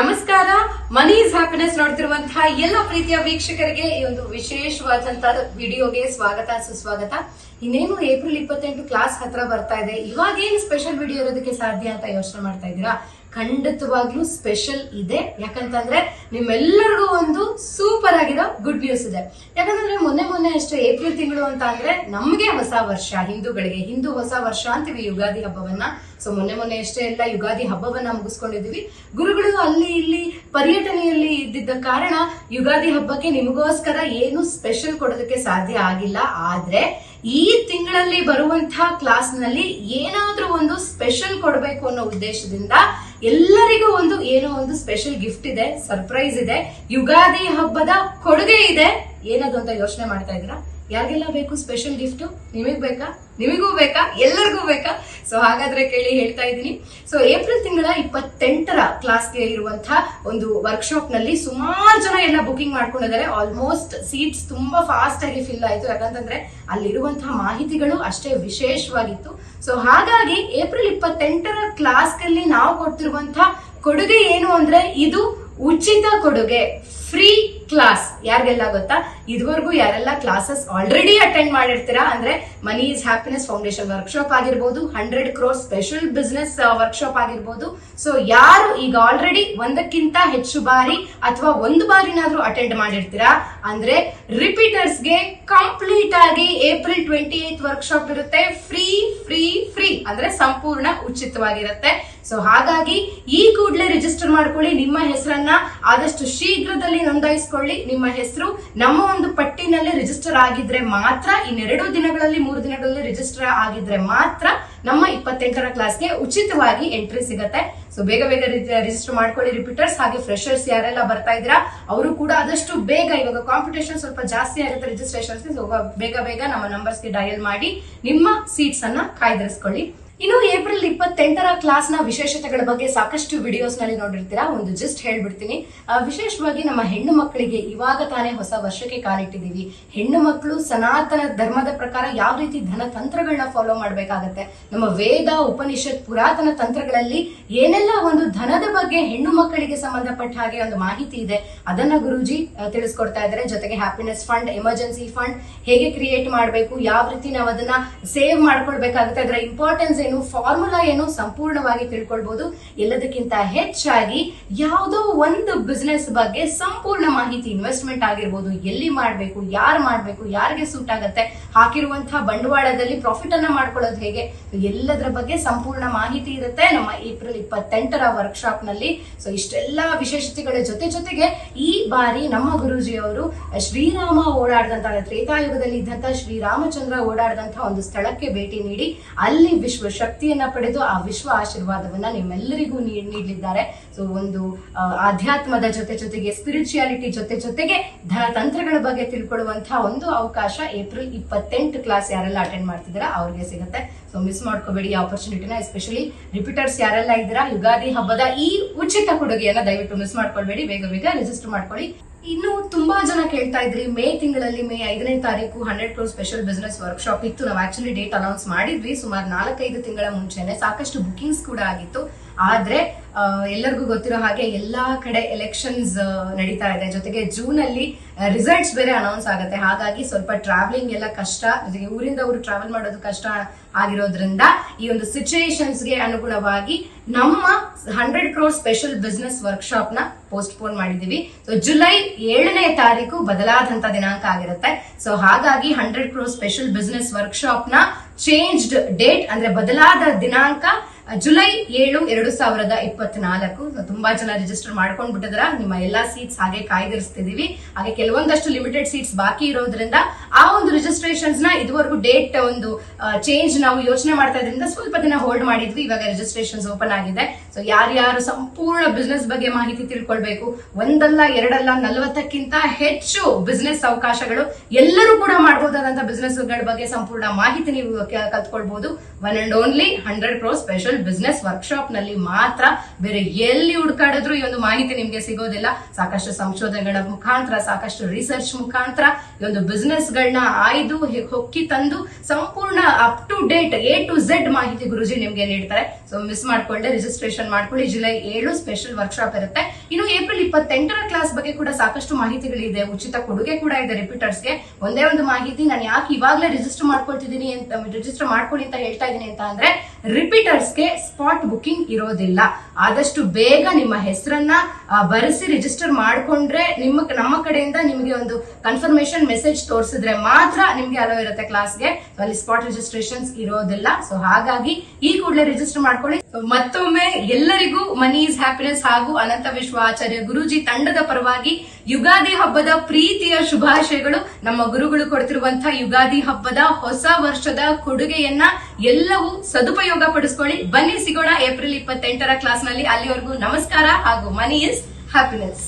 ನಮಸ್ಕಾರ. Monies happiness ನೋಡ್ತಿರುವಂತಹ ಎಲ್ಲ ಪ್ರೀತಿಯ ವೀಕ್ಷಕರಿಗೆ ಈ ಒಂದು ವಿಶೇಷವಾದಂತಹ ವಿಡಿಯೋಗೆ ಸ್ವಾಗತ, ಸುಸ್ವಾಗತ. ಇನ್ನೇನು ಏಪ್ರಿಲ್ ಇಪ್ಪತ್ತೆಂಟು ಕ್ಲಾಸ್ ಹತ್ರ ಬರ್ತಾ ಇದೆ. ಇವಾಗ ಏನ್ ಸ್ಪೆಷಲ್ ವಿಡಿಯೋ ಇರೋದಕ್ಕೆ ಸಾಧ್ಯ ಅಂತ ಯೋಚನೆ ಮಾಡ್ತಾ ಇದ್ದೀರಾ? ಖಂಡಿತವಾಗ್ಲೂ ಸ್ಪೆಷಲ್ ಇದೆ. ಯಾಕಂತಂದ್ರೆ ನಿಮ್ಮೆಲ್ಲರಿಗೂ ಒಂದು ಸೂಪರ್ ಆಗಿರೋ ಗುಡ್ ನ್ಯೂಸ್ ಇದೆ. ಯಾಕಂತಂದ್ರೆ ಮೊನ್ನೆ ಮೊನ್ನೆ ಅಷ್ಟೇ ಏಪ್ರಿಲ್ ತಿಂಗಳು ಅಂತ ಅಂದ್ರೆ ನಮ್ಗೆ ಹೊಸ ವರ್ಷ, ಹಿಂದೂಗಳಿಗೆ ಹಿಂದೂ ಹೊಸ ವರ್ಷ ಅಂತೀವಿ ಯುಗಾದಿ ಹಬ್ಬವನ್ನ. ಸೊ ಮೊನ್ನೆ ಮೊನ್ನೆ ಅಷ್ಟೇ ಎಲ್ಲ ಯುಗಾದಿ ಹಬ್ಬವನ್ನ ಮುಗಿಸ್ಕೊಂಡಿದೀವಿ. ಗುರುಗಳು ಅಲ್ಲಿ ಇಲ್ಲಿ ಪರ್ಯಟನೆಯಲ್ಲಿ ಇದ್ದಿದ್ದ ಕಾರಣ ಯುಗಾದಿ ಹಬ್ಬಕ್ಕೆ ನಿಮಗೋಸ್ಕರ ಏನು ಸ್ಪೆಷಲ್ ಕೊಡೋದಕ್ಕೆ ಸಾಧ್ಯ ಆಗಿಲ್ಲ. ಆದ್ರೆ ಈ ತಿಂಗಳಲ್ಲಿ ಬರುವಂತಹ ಕ್ಲಾಸ್ನಲ್ಲಿ ಏನಾದ್ರೂ ಒಂದು ಸ್ಪೆಷಲ್ ಕೊಡಬೇಕು ಅನ್ನೋ ಉದ್ದೇಶದಿಂದ ಎಲ್ಲರಿಗೂ ಒಂದು ಏನೋ ಒಂದು ಸ್ಪೆಷಲ್ ಗಿಫ್ಟ್ ಇದೆ ಸರ್ಪ್ರೈಸ್ ಇದೆ. ಯುಗಾದಿ ಹಬ್ಬದ ಕೊಡುಗೆ ಇದೆ. ಏನದು ಅಂತ ಯೋಚನೆ ಮಾಡ್ತಾ ಇದ್ದೀರಾ? ಯಾರಿಗೆಲ್ಲ ಬೇಕು ಸ್ಪೆಷಲ್ ಗಿಫ್ಟ್ ನಿಮಗ್ ಬೇಕಾ? ನಿಮಗೂ ಬೇಕಾ? ಎಲ್ಲರಿಗೂ ಬೇಕಾ? ಸೊ ಹಾಗಾದ್ರೆ ಕೇಳಿ ಹೇಳ್ತಾ ಇದ್ದೀನಿ. ಸೊ ಏಪ್ರಿಲ್ ತಿಂಗಳ ಇಪ್ಪತ್ತೆಂಟರ ಕ್ಲಾಸ್ಗೆ ಇರುವಂತಹ ಒಂದು ವರ್ಕ್ಶಾಪ್ನಲ್ಲಿ ಸುಮಾರು ಜನ ಎಲ್ಲ ಬುಕಿಂಗ್ ಮಾಡ್ಕೊಂಡಿದ್ದಾರೆ. ಆಲ್ಮೋಸ್ಟ್ ಸೀಟ್ಸ್ ತುಂಬಾ ಫಾಸ್ಟ್ ಆಗಿ ಫಿಲ್ ಆಯ್ತು. ಯಾಕಂತಂದ್ರೆ ಅಲ್ಲಿರುವಂತಹ ಮಾಹಿತಿಗಳು ಅಷ್ಟೇ ವಿಶೇಷವಾಗಿತ್ತು. ಸೊ ಹಾಗಾಗಿ ಏಪ್ರಿಲ್ ಇಪ್ಪತ್ತೆಂಟರ ಕ್ಲಾಸ್ನಲ್ಲಿ ನಾವು ಕೊಡ್ತಿರುವಂತಹ ಕೊಡುಗೆ ಏನು ಅಂದ್ರೆ ಇದು ಉಚಿತ ಕೊಡುಗೆ. ಫ್ರೀ ಕ್ಲಾಸ್ ಯಾರಿಗೆಲ್ಲ ಗೊತ್ತಾ? ಇದುವರೆಗೂ ಯಾರೆಲ್ಲ ಕ್ಲಾಸಸ್ ಆಲ್ರೆಡಿ ಅಟೆಂಡ್ ಮಾಡಿರ್ತೀರಾ? ಅಂದ್ರೆ money is happiness foundation workshop ಆಗಿರ್ಬೋದು hundred crores special business workshop ಆಗಿರ್ಬೋದು. ಸೊ ಯಾರು ಈಗ ಆಲ್ರೆಡಿ ಒಂದಕ್ಕಿಂತ ಹೆಚ್ಚು ಬಾರಿ ಅಥವಾ ಒಂದು ಬಾರಿನಾದ್ರೂ ಅಟೆಂಡ್ ಮಾಡಿರ್ತೀರಾ? ಅಂದ್ರೆ ರಿಪೀಟರ್ಸ್ಗೆ ಕಂಪ್ಲೀಟ್ ಆಗಿ ಏಪ್ರಿಲ್ ಟ್ವೆಂಟಿ ಏತ್ ವರ್ಕ್ಶಾಪ್ ಇರುತ್ತೆ. ಫ್ರೀ ಫ್ರೀ ಫ್ರೀ ಅಂದ್ರೆ ಸಂಪೂರ್ಣ ಉಚಿತವಾಗಿರುತ್ತೆ. ಸೊ ಹಾಗಾಗಿ ಈ ಕೂಡಲೇ ರಿಜಿಸ್ಟರ್ ಮಾಡ್ಕೊಳ್ಳಿ, ನಿಮ್ಮ ಹೆಸರನ್ನ ಆದಷ್ಟು ಶೀಘ್ರದಲ್ಲಿ ನೋಂದಾಯಿಸ್ಕೊಳ್ಳಿ. ನಿಮ್ಮ ಹೆಸರು ನಮ್ಮ ಒಂದು ಪಟ್ಟಿನಲ್ಲಿ ರಿಜಿಸ್ಟರ್ ಆಗಿದ್ರೆ ಮಾತ್ರ, ಇನ್ನೆರಡು ದಿನಗಳಲ್ಲಿ, ಮೂರು ದಿನಗಳಲ್ಲಿ ರಿಜಿಸ್ಟರ್ ಆಗಿದ್ರೆ ಮಾತ್ರ ನಮ್ಮ ಇಪ್ಪತ್ತೆಂಟರ ಕ್ಲಾಸ್ಗೆ ಉಚಿತವಾಗಿ ಎಂಟ್ರಿ ಸಿಗತ್ತೆ. ಸೊ ಬೇಗ ಬೇಗ ರಿಜಿಸ್ಟರ್ ಮಾಡ್ಕೊಳ್ಳಿ ರಿಪೀಟರ್ಸ್ ಹಾಗೆ ಫ್ರೆಶರ್ಸ್ ಯಾರೆಲ್ಲ ಬರ್ತಾ ಇದ್ದೀರಾ, ಅವರು ಕೂಡ ಆದಷ್ಟು ಬೇಗ ಇವಾಗ ಕಾಂಪಿಟೇಷನ್ ಸ್ವಲ್ಪ ಜಾಸ್ತಿ ಆಗುತ್ತೆ ರಿಜಿಸ್ಟ್ರೇಷನ್ಸ್ ಬೇಗ ಬೇಗ ನಮ್ಮ ನಂಬರ್ಸ್ಗೆ ಡಯಲ್ ಮಾಡಿ, ನಿಮ್ಮ ಸೀಟ್ಸ್ ಅನ್ನ ಕಾಯ್ದಿರಿಸ್ಕೊಳ್ಳಿ. ಇನ್ನು ಏಪ್ರಿಲ್ ಇಪ್ಪತ್ತೆಂಟರ ಕ್ಲಾಸ್ನ ವಿಶೇಷತೆಗಳ ಬಗ್ಗೆ ಸಾಕಷ್ಟು ವಿಡಿಯೋಸ್ನಲ್ಲಿ ನೋಡಿರ್ತೀರಾ? ಒಂದು ಜಸ್ಟ್ ಹೇಳ್ಬಿಡ್ತೀನಿ. ವಿಶೇಷವಾಗಿ ನಮ್ಮ ಹೆಣ್ಣು ಮಕ್ಕಳಿಗೆ ಇವಾಗ ತಾನೇ ಹೊಸ ವರ್ಷಕ್ಕೆ ಕಾಲಿಟ್ಟಿದೀವಿ ಹೆಣ್ಣು ಮಕ್ಕಳು ಸನಾತನ ಧರ್ಮದ ಪ್ರಕಾರ ಯಾವ ರೀತಿ ಧನ ತಂತ್ರಗಳನ್ನ ಫಾಲೋ ಮಾಡಬೇಕಾಗತ್ತೆ? ನಮ್ಮ ವೇದ, ಉಪನಿಷತ್, ಪುರಾತನ ತಂತ್ರಗಳಲ್ಲಿ ಏನೆಲ್ಲ ಒಂದು ಧನದ ಬಗ್ಗೆ ಹೆಣ್ಣು ಮಕ್ಕಳಿಗೆ ಸಂಬಂಧಪಟ್ಟ ಹಾಗೆ ಒಂದು ಮಾಹಿತಿ ಇದೆ, ಅದನ್ನ ಗುರುಜಿ ತಿಳಿಸ್ಕೊಡ್ತಾ ಇದ್ದಾರೆ. ಜೊತೆಗೆ ಹ್ಯಾಪಿನೆಸ್ ಫಂಡ್ ಎಮರ್ಜೆನ್ಸಿ ಫಂಡ್ ಹೇಗೆ ಕ್ರಿಯೇಟ್ ಮಾಡಬೇಕು, ಯಾವ ರೀತಿ ನಾವು ಅದನ್ನ ಸೇವ್ ಮಾಡ್ಕೊಳ್ಬೇಕಾಗುತ್ತೆ, ಅದರ ಇಂಪಾರ್ಟೆನ್ಸ್ ಏನು ಫಾರ್ಮುಲಾ ಏನು ಸಂಪೂರ್ಣವಾಗಿ ತಿಳ್ಕೊಳ್ಬಹುದು ಎಲ್ಲದಕ್ಕಿಂತ ಹೆಚ್ಚಾಗಿ ಯಾವುದೋ ಒಂದು ಬಿಸ್ನೆಸ್ ಬಗ್ಗೆ ಸಂಪೂರ್ಣ ಮಾಹಿತಿ ಇನ್ವೆಸ್ಟ್ಮೆಂಟ್ ಆಗಿರ್ಬೋದು. ಎಲ್ಲಿ ಮಾಡಬೇಕು, ಯಾರು ಮಾಡಬೇಕು, ಯಾರಿಗೆ ಸೂಟ್ ಆಗುತ್ತೆ ಹಾಕಿರುವಂತಹ ಬಂಡವಾಳದಲ್ಲಿ ಪ್ರಾಫಿಟ್ ಅನ್ನ ಮಾಡ್ಕೊಳ್ಳೋದು ಹೇಗೆ? ಎಲ್ಲದರ ಬಗ್ಗೆ ಸಂಪೂರ್ಣ ಮಾಹಿತಿ ಇರುತ್ತೆ ನಮ್ಮ ಏಪ್ರಿಲ್ ಇಪ್ಪತ್ತೆಂಟರ ವರ್ಕ್ಶಾಪ್ನಲ್ಲಿ. ಸೊ ಇಷ್ಟೆಲ್ಲ ವಿಶೇಷತೆಗಳ ಜೊತೆ ಜೊತೆಗೆ ಈ ಬಾರಿ ನಮ್ಮ ಗುರೂಜಿಯವರು ಶ್ರೀರಾಮ ಓಡಾಡಿದಂತಹ ತ್ರೇತಾಯುಗದಲ್ಲಿ ಇದ್ದಂತಹ ಶ್ರೀರಾಮಚಂದ್ರ ಓಡಾಡಿದಂತಹ ಒಂದು ಸ್ಥಳಕ್ಕೆ ಭೇಟಿ ನೀಡಿ ಅಲ್ಲಿ ವಿಶ್ವ ಶಕ್ತಿಯನ್ನ ಪಡೆದು ಆ ವಿಶ್ವ ಆಶೀರ್ವಾದವನ್ನ ನಿಮ್ಮೆಲ್ಲರಿಗೂ ನೀಡಲಿದ್ದಾರೆ. ಸೊ ಒಂದು ಆಧ್ಯಾತ್ಮದ ಜೊತೆ ಜೊತೆಗೆ ಸ್ಪಿರಿಚುಯಾಲಿಟಿ ಜೊತೆ ಜೊತೆಗೆ ಧನ ತಂತ್ರಗಳ ಬಗ್ಗೆ ತಿಳ್ಕೊಳ್ಳುವಂತಹ ಒಂದು ಅವಕಾಶ ಏಪ್ರಿಲ್ ಇಪ್ಪತ್ತೆಂಟು ಕ್ಲಾಸ್ ಯಾರೆಲ್ಲ ಅಟೆಂಡ್ ಮಾಡ್ತಿದ್ದೀರಾ, ಅವ್ರಿಗೆ ಸಿಗುತ್ತೆ. ಸೊ ಮಿಸ್ ಮಾಡ್ಕೋಬೇಡಿ ಈ ಆಪರ್ಚುನಿಟಿನ ಎಸ್ಪೆಷಲಿ ರಿಪೀಟರ್ಸ್ ಯಾರೆಲ್ಲ ಇದ್ದೀರಾ, ಯುಗಾದಿ ಹಬ್ಬದ ಈ ಉಚಿತ ಕೊಡುಗೆಯನ್ನ ದಯವಿಟ್ಟು ಮಿಸ್ ಮಾಡ್ಕೊಳ್ಬೇಡಿ. ಬೇಗ ಬೇಗ ರಿಜಿಸ್ಟರ್ ಮಾಡ್ಕೊಳ್ಳಿ. ಇನ್ನು ತುಂಬಾ ಜನ ಕೇಳ್ತಾ ಇದ್ರಿ, ಮೇ ತಿಂಗಳಲ್ಲಿ, ಮೇ ಐದನೇ ತಾರೀಕು hundred crore special business workshop ಇತ್ತು. ನಾವು ಆಕ್ಚುಲಿ ಡೇಟ್ ಅನೌನ್ಸ್ ಮಾಡಿದ್ವಿ. ಸುಮಾರು ನಾಲ್ಕೈದು ತಿಂಗಳ ಮುಂಚೆನೆ ಸಾಕಷ್ಟು ಬುಕಿಂಗ್ಸ್ ಕೂಡ ಆಗಿತ್ತು. ಆದ್ರೆ ಎಲ್ಲರಿಗೂ ಗೊತ್ತಿರೋ ಹಾಗೆ ಎಲ್ಲಾ ಕಡೆ ಎಲೆಕ್ಷನ್ಸ್ ನಡೀತಾ ಇದೆ. ಜೊತೆಗೆ ಜೂನ್ ಅಲ್ಲಿ ರಿಸಲ್ಟ್ಸ್ ಬೇರೆ ಅನೌನ್ಸ್ ಆಗುತ್ತೆ. ಹಾಗಾಗಿ ಸ್ವಲ್ಪ ಟ್ರಾವೆಲಿಂಗ್ ಎಲ್ಲ ಕಷ್ಟ. ಜೊತೆಗೆ ಊರಿಂದ ಊರು ಟ್ರಾವೆಲ್ ಮಾಡೋದು ಕಷ್ಟ ಆಗಿರೋದ್ರಿಂದ ಈ ಒಂದು ಸಿಚುಯೇಷನ್ಸ್ಗೆ ಅನುಗುಣವಾಗಿ ನಮ್ಮ ಹಂಡ್ರೆಡ್ ಕ್ರೋರ್ ಸ್ಪೆಷಲ್ ಬಿಸ್ನೆಸ್ ವರ್ಕ್ಶಾಪ್ನ ಪೋಸ್ಟ್ ಪೋನ್ ಮಾಡಿದೀವಿ ಸೊ ಜುಲೈ ಏಳನೇ ತಾರೀಕು ಬದಲಾದಂತ ದಿನಾಂಕ ಆಗಿರುತ್ತೆ. ಸೊ ಹಾಗಾಗಿ ಹಂಡ್ರೆಡ್ ಕ್ರೋರ್ ಸ್ಪೆಷಲ್ ಬಿಸ್ನೆಸ್ ವರ್ಕ್ಶಾಪ್ನ ಚೇಂಜ್ಡ್ ಡೇಟ್ ಅಂದ್ರೆ ಬದಲಾದ ದಿನಾಂಕ ಜುಲೈ ಏಳು ಎರಡು ಸಾವಿರದ ಇಪ್ಪತ್ನಾಲ್ಕು. ತುಂಬಾ ಜನ ರಿಜಿಸ್ಟರ್ ಮಾಡ್ಕೊಂಡ್ ಬಿಟ್ಟಿದ್ರ ನಿಮ್ಮ ಎಲ್ಲಾ ಸೀಟ್ಸ್ ಹಾಗೆ ಕಾಯ್ದಿರಿಸ್ತಿದೀವಿ. ಹಾಗೆ ಕೆಲವೊಂದಷ್ಟು ಲಿಮಿಟೆಡ್ ಸೀಟ್ಸ್ ಬಾಕಿ ಇರೋದ್ರಿಂದ ಆ ಒಂದು ರಿಜಿಸ್ಟ್ರೇಷನ್ಸ್ನ ಇದುವರೆಗೂ ಡೇಟ್ ಒಂದು ಚೇಂಜ್ ನಾವು ಯೋಚನೆ ಮಾಡ್ತಾ ಇದ್ರಿಂದ ಸ್ವಲ್ಪ ದಿನ ಹೋಲ್ಡ್ ಮಾಡಿದ್ವಿ. ಇವಾಗ ರಿಜಿಸ್ಟ್ರೇಷನ್ಸ್ ಓಪನ್ ಆಗಿದೆ. ಸೊ ಯಾರ್ಯಾರು ಸಂಪೂರ್ಣ ಬಿಸ್ನೆಸ್ ಬಗ್ಗೆ ಮಾಹಿತಿ ತಿಳ್ಕೊಳ್ಬೇಕು. ಒಂದಲ್ಲ, ಎರಡಲ್ಲ, ನಲವತ್ತಕ್ಕಿಂತ ಹೆಚ್ಚು ಬಿಸ್ನೆಸ್ ಅವಕಾಶಗಳು ಎಲ್ಲರೂ ಕೂಡ ಮಾಡಬಹುದಾದಂತಹ ಬಿಸ್ನೆಸ್ ಬಗ್ಗೆ ಸಂಪೂರ್ಣ ಮಾಹಿತಿ ನೀವು ಕಲ್ತ್ಕೊಳ್ಬಹುದು one and only hundred crore special business ವರ್ಕ್ಶಾಪ್ನಲ್ಲಿ ಮಾತ್ರ ಬೇರೆ ಎಲ್ಲಿ ಹುಡ್ಕಾಡಿದ್ರು ಈ ಒಂದು ಮಾಹಿತಿ ನಿಮ್ಗೆ ಸಿಗೋದಿಲ್ಲ. ಸಾಕಷ್ಟು ಸಂಶೋಧನೆಗಳ ಮುಖಾಂತರ, ಸಾಕಷ್ಟು ರಿಸರ್ಚ್ ಮುಖಾಂತರ ಈ ಒಂದು ಬಿಸ್ನೆಸ್ ಗಳನ್ನ ಆಯ್ದು ಹೊಕ್ಕಿ ತಂದು, ಸಂಪೂರ್ಣ up to date A to Z ಮಾಹಿತಿ ಗುರುಜಿ ನಿಮ್ಗೆ ನೀಡ್ತಾರೆ. ಸೊ ಮಿಸ್ ಮಾಡ್ಕೊಂಡೆ ರಿಜಿಸ್ಟ್ರೇಷನ್ ಮಾಡ್ಕೊಳ್ಳಿ ಜುಲೈ ಏಳು ಸ್ಪೆಷಲ್ ವರ್ಕ್ಶಾಪ್ ಇರುತ್ತೆ. ಇನ್ನು ಏಪ್ರಿಲ್ ಇಪ್ಪತ್ತೆಂಟರ ಕ್ಲಾಸ್ ಬಗ್ಗೆ ಕೂಡ ಸಾಕಷ್ಟು ಮಾಹಿತಿಗಳಿದೆ. ಉಚಿತ ಕೊಡುಗೆ ಕೂಡ ಇದೆ ರಿಪೀಟರ್ಸ್ಗೆ ಒಂದೇ ಒಂದು ಮಾಹಿತಿ, ನಾನು ಯಾಕೆ ಇವಾಗಲೇ ರಿಜಿಸ್ಟರ್ ಮಾಡ್ಕೊಳ್ತಿದ್ದೀನಿ ಅಂತ ರಿಜಿಸ್ಟರ್ ಮಾಡ್ಕೊಳ್ಳಿ ಅಂತ ಹೇಳ್ತಾ ಇದ್ದೀನಿ ಅಂತ ಅಂದ್ರೆ ರಿಪೀಟರ್ಸ್ಗೆ ಸ್ಪಾಟ್ ಬುಕಿಂಗ್ ಇರೋದಿಲ್ಲ. ಆದಷ್ಟು ಬೇಗ ನಿಮ್ಮ ಹೆಸರನ್ನ ಬರೆಸಿ ರಿಜಿಸ್ಟರ್ ಮಾಡ್ಕೊಂಡ್ರೆ ನಿಮ್ಮ, ನಮ್ಮ ಕಡೆಯಿಂದ ನಿಮಗೆ ಒಂದು ಕನ್ಫರ್ಮೇಶನ್ ಮೆಸೇಜ್ ತೋರಿಸಿದ್ರೆ ಮಾತ್ರ ನಿಮ್ಗೆ ಅಲೋ ಇರುತ್ತೆ ಕ್ಲಾಸ್ಗೆ ಅಲ್ಲಿ ಸ್ಪಾಟ್ ರಿಜಿಸ್ಟ್ರೇಷನ್ಸ್ ಇರೋದಿಲ್ಲ. ಸೊ ಹಾಗಾಗಿ ಈ ಕೂಡಲೇ ರಿಜಿಸ್ಟರ್ ಮಾಡ್ಕೊಳ್ಳಿ. ಮತ್ತೊಮ್ಮೆ ಎಲ್ಲರಿಗೂ ಮನಿ ಇಸ್ ಹ್ಯಾಪಿನೆಸ್ ಹಾಗೂ ಅನಂತ ವಿಶ್ವ ಆಚಾರ್ಯ ಗುರೂಜಿ ತಂಡದ ಪರವಾಗಿ ಯುಗಾದಿ ಹಬ್ಬದ ಪ್ರೀತಿಯ ಶುಭಾಶಯಗಳು. ನಮ್ಮ ಗುರುಗಳು ಕೊಡ್ತಿರುವಂತಹ ಯುಗಾದಿ ಹಬ್ಬದ ಹೊಸ ವರ್ಷದ ಕೊಡುಗೆಯನ್ನ ಎಲ್ಲವೂ ಸದುಪಯೋಗ ಪಡಿಸ್ಕೊಳ್ಳಿ. ಬನ್ನಿ ಸಿಗೋಣ ಏಪ್ರಿಲ್ ಇಪ್ಪತ್ತೆಂಟರ ಕ್ಲಾಸ್ನಲ್ಲಿ. ಅಲ್ಲಿವರೆಗೂ ನಮಸ್ಕಾರ ಹಾಗೂ ಮನಿ ಇಸ್ ಹ್ಯಾಪಿನೆಸ್